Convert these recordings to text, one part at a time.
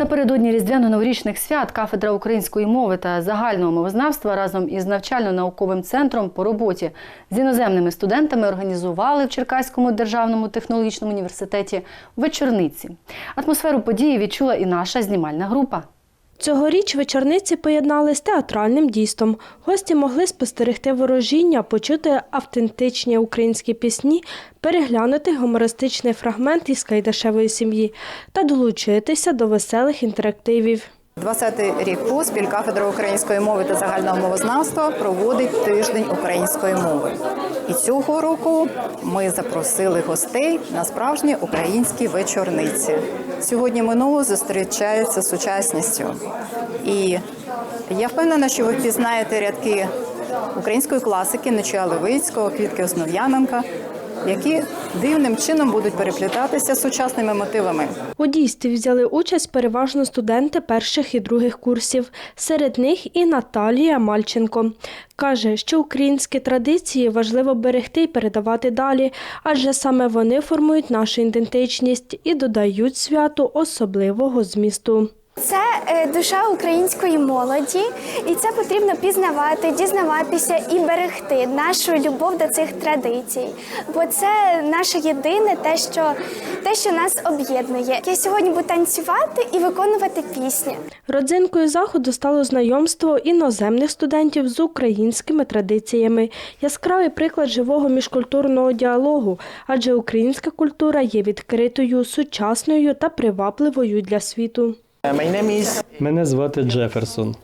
Напередодні різдвяно-новорічних свят кафедра української мови та загального мовознавства разом із навчально-науковим центром по роботі з іноземними студентами організували в Черкаському державному технологічному університеті вечорниці. Атмосферу події відчула і наша знімальна група. Цьогоріч вечорниці поєднали з театральним дійством. Гості могли спостерегти ворожіння, почути автентичні українські пісні, переглянути гумористичний фрагмент із Кайдашевої сім'ї та долучитися до веселих інтерактивів. 20-й рік поспіль кафедра української мови та загального мовознавства проводить тиждень української мови. І цього року ми запросили гостей на справжні українські вечорниці. Сьогодні минуло зустрічаються з сучасністю. І я впевнена, що ви впізнаєте рядки української класики Нечуя Левицького, Квітки Основ'яненка, які дивним чином будуть переплітатися з сучасними мотивами. У дійстві взяли участь переважно студенти перших і других курсів. Серед них і Наталія Мальченко. Каже, що українські традиції важливо берегти і передавати далі, адже саме вони формують нашу ідентичність і додають святу особливого змісту. Це е, душа української молоді, і це потрібно пізнавати, дізнаватися і берегти нашу любов до цих традицій. Бо це наше єдине, те, що те, що нас об'єднує. Я сьогодні буду танцювати і виконувати пісні. Родзинкою заходу стало знайомство іноземних студентів з українськими традиціями. Яскравий приклад живого міжкультурного діалогу, адже українська культура є відкритою, сучасною та привабливою для світу. Мене звати Джеферсон.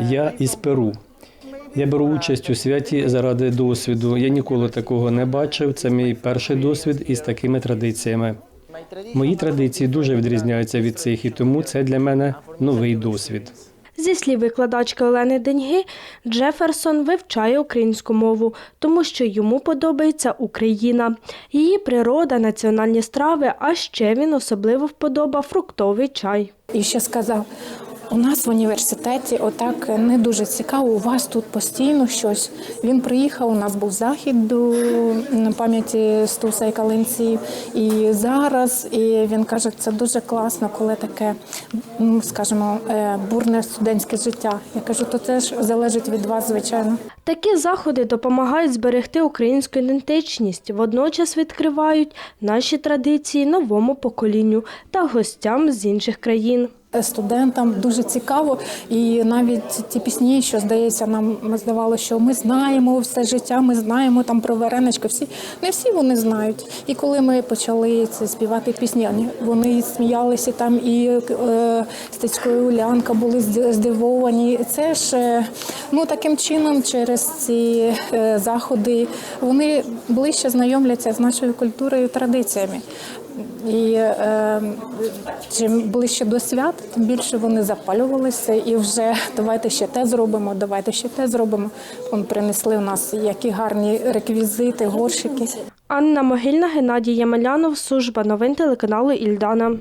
Я із Перу. Я беру участь у святі заради досвіду. Я ніколи такого не бачив. Це мій перший досвід із такими традиціями. Мої традиції дуже відрізняються від цих, і тому це для мене новий досвід. Зі слів викладачки Олени Деньги, Джеферсон вивчає українську мову, тому що йому подобається Україна, її природа, національні страви, а ще він особливо вподобав фруктовий чай. І ще сказав: у нас в університеті отак не дуже цікаво. У вас тут постійно щось. Він приїхав. У нас був захід до пам'яті Стуса і Калинців. І зараз і він каже, це дуже класно, коли таке, м, скажімо, е, бурне студентське життя. Я кажу, то це ж залежить від вас, звичайно. Такі заходи допомагають зберегти українську ідентичність, водночас відкривають наші традиції новому поколінню та гостям з інших країн. Студентам дуже цікаво, і навіть ті пісні, що здається, нам здавалося, що ми знаємо все життя, ми знаємо там про Вареничка. Всі не всі вони знають. І коли ми почали це співати пісні, вони сміялися там, і е, Стецько Улянка були здивовані. Це ж е, ну таким чином, через ці е, заходи вони ближче знайомляться з нашою культурою і традиціями. І е, чим ближче до свят, тим більше вони запалювалися і вже давайте ще те зробимо, давайте ще те зробимо. Вони принесли у нас які гарні реквізити, горщики. Анна Могильна, Геннадій Ямелянов, служба новин телеканалу Ільдана.